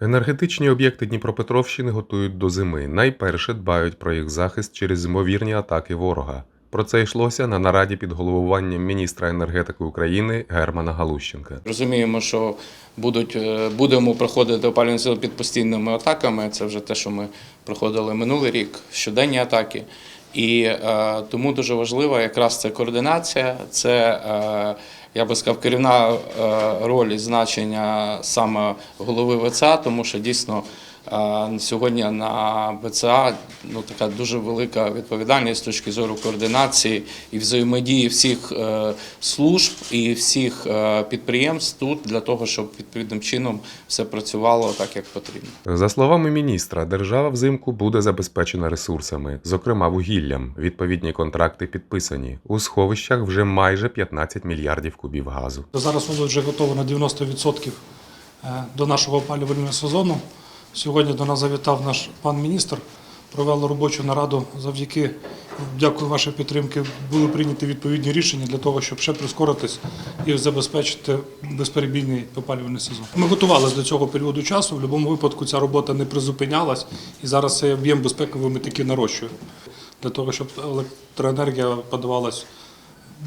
Енергетичні об'єкти Дніпропетровщини готують до зими. Найперше дбають про їх захист через ймовірні атаки ворога. Про це йшлося на нараді під головуванням міністра енергетики України Германа Галущенка. Розуміємо, що будуть, е, будемо проходити опалювальний сезон під постійними атаками. Це вже те, що ми проходили минулий рік, щоденні атаки. І е, тому дуже важлива якраз це координація, це, е, я би сказав, керівна е, роль і значення саме голови ВЦА, тому що дійсно сьогодні на ВЦА ну, така дуже велика відповідальність з точки зору координації і взаємодії всіх е, служб і всіх е, підприємств тут для того, щоб відповідним чином все працювало так, як потрібно. За словами міністра, держава взимку буде забезпечена ресурсами, зокрема вугіллям. Відповідні контракти підписані. У сховищах вже майже 15 мільярдів кубів газу. Зараз область вже готова на 90% е, до нашого опалювального сезону. Сьогодні до нас завітав наш пан міністр, провели робочу нараду. Завдяки, дякую вашій підтримці, були прийняті відповідні рішення для того, щоб ще прискоритись і забезпечити безперебійний опалювальний сезон. Ми готувалися до цього періоду часу. В будь-якому випадку ця робота не призупинялась, і зараз цей об'єм безпековий ми таки нарощуємо для того, щоб електроенергія подавалась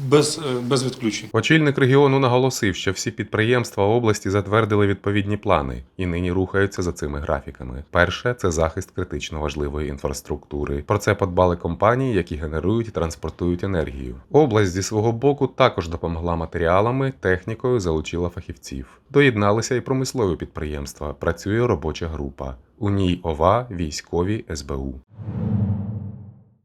без, е, без відключень. Очільник регіону наголосив, що всі підприємства області затвердили відповідні плани і нині рухаються за цими графіками. Перше це захист критично важливої інфраструктури. Про це подбали компанії, які генерують і транспортують енергію. Область зі свого боку також допомогла матеріалами, технікою залучила фахівців. Доєдналися і промислові підприємства. Працює робоча група. У ній ОВА, військові, СБУ.